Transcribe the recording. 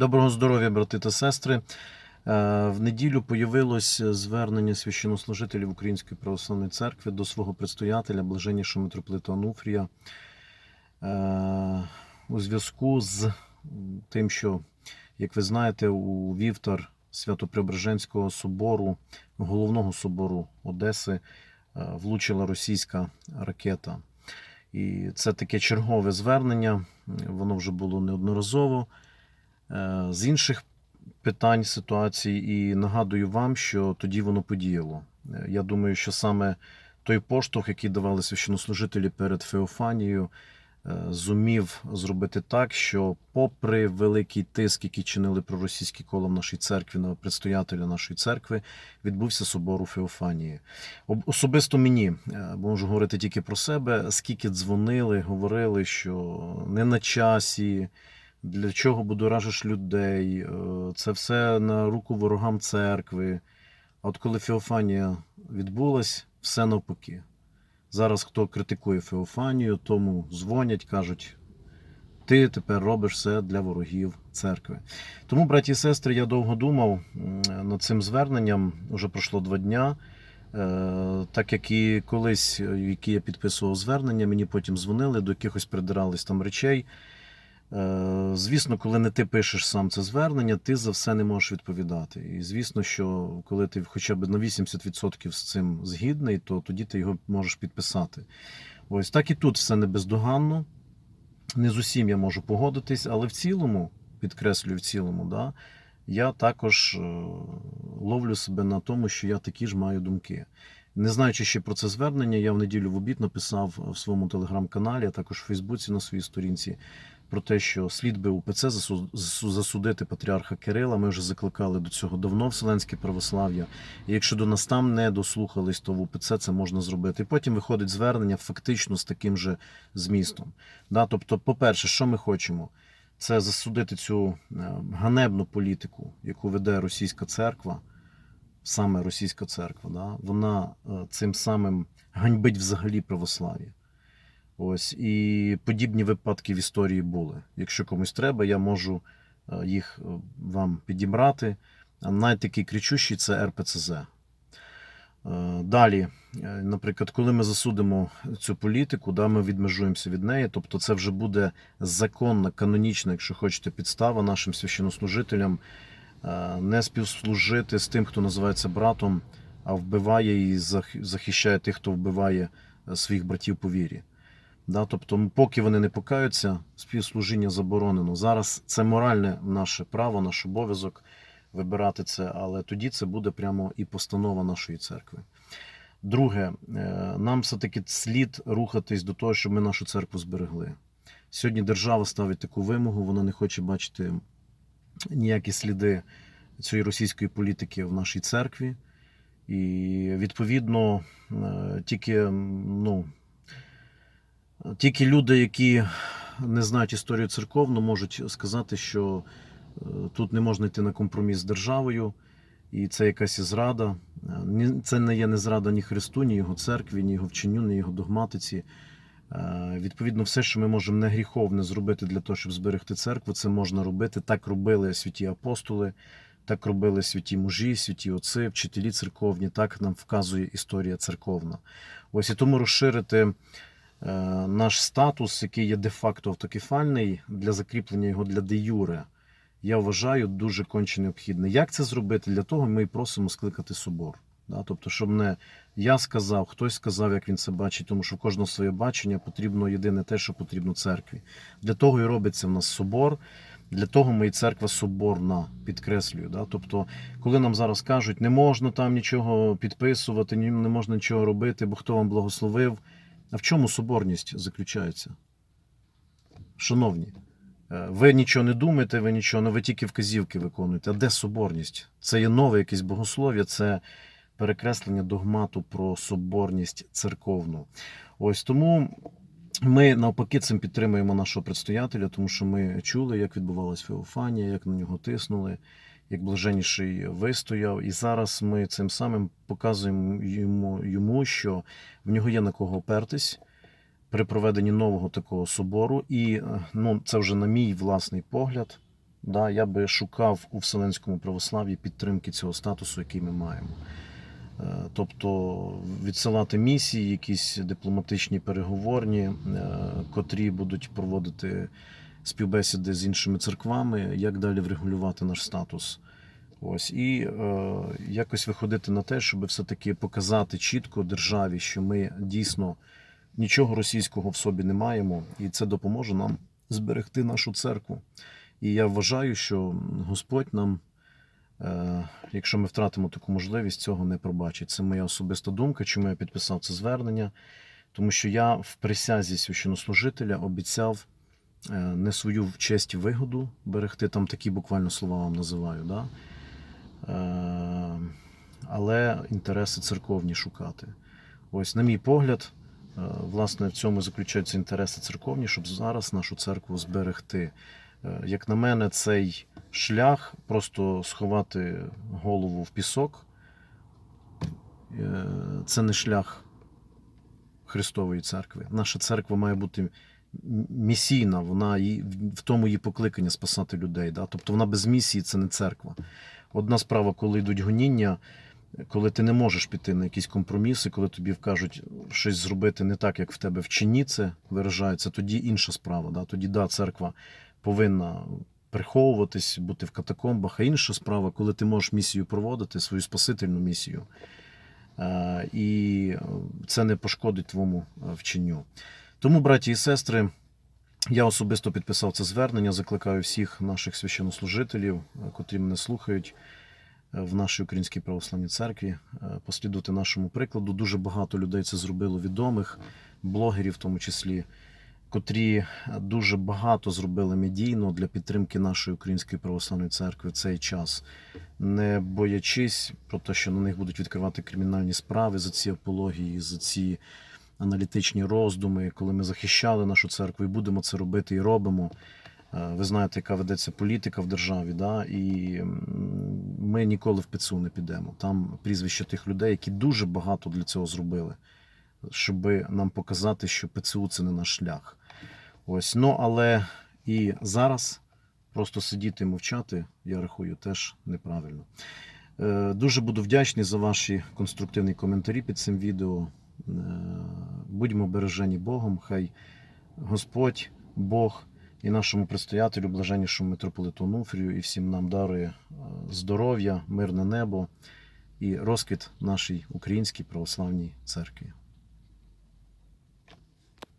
Доброго здоров'я, брати та сестри. Е, В неділю появилось звернення священнослужителів Української православної церкви до свого предстоятеля, блаженнішого митрополита Ануфрія, е, у зв'язку з тим, що, як ви знаєте, у вівтар Свято-Преображенського собору, головного собору Одеси, е, влучила російська ракета. І це таке чергове звернення. Воно вже було неодноразово. Е, З інших питань ситуацій, і нагадую вам, що тоді воно подіяло. Е, Я думаю, що саме той поштовх, який давали священнослужителі перед Феофанією, е, зумів зробити так, що, попри великий тиск, який чинили проросійські кола в нашій церкві на предстоятеля нашої церкви, відбувся собор у Феофанії. Особисто мені можу говорити тільки про себе, скільки дзвонили, говорили, що не на часі. Для чого будоражиш людей? Е, Це все на руку ворогам церкви. А от коли Феофанія відбулась, все навпаки. Зараз хто критикує Феофанію, тому дзвонять, кажуть, ти тепер робиш все для ворогів церкви. Тому, браті і сестри, я довго думав над цим зверненням, уже пройшло два дня. Е, Так як і колись, е, які я підписував звернення, мені потім дзвонили, до якихось придирались там речей. Е, Звісно, коли не ти пишеш сам це звернення, ти за все не можеш відповідати. І звісно, що коли ти хоча б на 80% з цим згідний, то тоді ти його можеш підписати. Ось так і тут все не бездоганно. Не з усім я можу погодитись, але в цілому, підкреслюю, в цілому, да, я також е, ловлю себе на тому, що я такі ж маю думки. Не знаючи ще про це звернення, я в неділю в обід написав в своєму телеграм-каналі, а також в Фейсбуці на своїй сторінці про те, що слід би УПЦ засу- засу- засудити патріарха Кирила. Ми вже закликали до цього давно Вселенське православ'я. І якщо до нас там не дослухались, то в УПЦ це можна зробити. І потім виходить звернення фактично з таким же змістом. Да? Тобто, по-перше, що ми хочемо? Це засудити цю е, ганебну політику, яку веде російська церква, саме російська церква. Да? Вона е, цим самим ганьбить взагалі православ'я. Ось і подібні випадки в історії були. Якщо комусь треба, я можу е, їх е, вам підібрати. Найтакий кричущий це РПЦЗ. Е, Далі, наприклад, коли ми засудимо цю політику, да, ми відмежуємося від неї. Тобто, це вже буде законна, канонічна, якщо хочете, підстава нашим священнослужителям не співслужити з тим, хто називається братом, а вбиває і захищає тих, хто вбиває своїх братів по вірі. Да, тобто, поки вони не покаються, співслужіння заборонено. Зараз це моральне наше право, наш обов'язок вибирати це, але тоді це буде прямо і постанова нашої церкви. Друге, е, нам все-таки слід рухатись до того, щоб ми нашу церкву зберегли. Сьогодні держава ставить таку вимогу, вона не хоче бачити ніякі сліди цієї російської політики в нашій церкві. І відповідно е, тільки ну, тільки люди, які не знають історію церковну, можуть сказати, що е, тут не можна йти на компроміс з державою, і це якась зрада. Е, Це не є не зрада ні Христу, ні його церкві, ні його вченню, ні його догматиці. Е, Відповідно, все, що ми можемо не гріховне зробити для того, щоб зберегти церкву, це можна робити. Так робили святі апостоли, так робили святі мужі, святі отці, вчителі церковні, так нам вказує історія церковна. Ось і тому розширити наш статус, який є де-факто автокефальний, для закріплення його для де-юре, я вважаю дуже конче необхідне. Як це зробити? Для того ми і просимо скликати собор. Да? Тобто, щоб не я сказав, хтось сказав, як він це бачить, тому що в кожного своє бачення потрібно єдине те, що потрібно церкві. Для того і робиться в нас собор. Для того ми і церква соборна, підкреслюю. Да? Тобто, коли нам зараз кажуть, не можна там нічого підписувати, не можна нічого робити, бо хто вам благословив. А в чому соборність заключається? Шановні, е, ви нічого не думаєте, ви нічого, не ви тільки вказівки виконуєте. А де соборність? Це є нове якесь богослов'я, це перекреслення догмату про соборність церковну. Ось тому ми навпаки цим підтримуємо нашого предстоятеля, тому що ми чули, як відбувалась Феофанія, як на нього тиснули, як блаженніший вистояв. І зараз ми цим самим показуємо йому, йому що в нього є на кого опертись при проведенні нового такого собору. І е, ну, це вже на мій власний погляд. да, я би шукав у Вселенському православ'ї підтримки цього статусу, який ми маємо. Е, Тобто відсилати місії, якісь дипломатичні переговорні, е, котрі будуть проводити співбесіди з іншими церквами, як далі врегулювати наш статус. Ось і е, якось виходити на те, щоб все-таки показати чітко державі, що ми дійсно нічого російського в собі не маємо, і це допоможе нам зберегти нашу церкву. І я вважаю, що Господь нам, е, якщо ми втратимо таку можливість, цього не пробачить. Це моя особиста думка, чому я підписав це звернення. Тому що я в присязі священнослужителя обіцяв не свою честь вигоду берегти, там такі буквально слова вам називаю, да? Е, але інтереси церковні шукати. Ось, на мій погляд, е, власне, в цьому заключаються інтереси церковні, щоб зараз нашу церкву зберегти. Е, Як на мене, цей шлях просто сховати голову в пісок. е, Це не шлях Христової церкви. Наша церква має бути місійна, вона в тому її покликання спасати людей. Да? Тобто вона без місії це не церква. Одна справа, коли йдуть гоніння, коли ти не можеш піти на якісь компроміси, коли тобі вкажуть щось зробити не так, як в тебе вчині це виражається, тоді інша справа. Да? Тоді да, церква повинна приховуватись, бути в катакомбах. А інша справа, коли ти можеш місію проводити, свою спасительну місію, е, і це не пошкодить твоєму е, вченню. Тому, браті і сестри, я особисто підписав це звернення. Закликаю всіх наших священнослужителів, е, котрі мене слухають е, в нашій українській православній церкві, е, послідувати нашому прикладу. Дуже багато людей це зробило відомих, блогерів в тому числі, котрі дуже багато зробили медійно для підтримки нашої української православної церкви в цей час, не боячись про те, що на них будуть відкривати кримінальні справи за ці апології, за ці аналітичні роздуми, коли ми захищали нашу церкву і будемо це робити і робимо. Е, Ви знаєте, яка ведеться політика в державі, да? і ми ніколи в ПЦУ не підемо. Там прізвище тих людей, які дуже багато для цього зробили, щоб нам показати, що ПЦУ це не наш шлях. Ось, ну але і зараз просто сидіти і мовчати, я рахую, теж неправильно. Е, Дуже буду вдячний за ваші конструктивні коментарі під цим відео. Е, Будьмо бережені Богом, хай Господь, Бог і нашому предстоятелю, блаженнішому митрополиту Нуфрію, і всім нам дарує е, здоров'я, мирне небо і розквіт нашій українській православній церкві.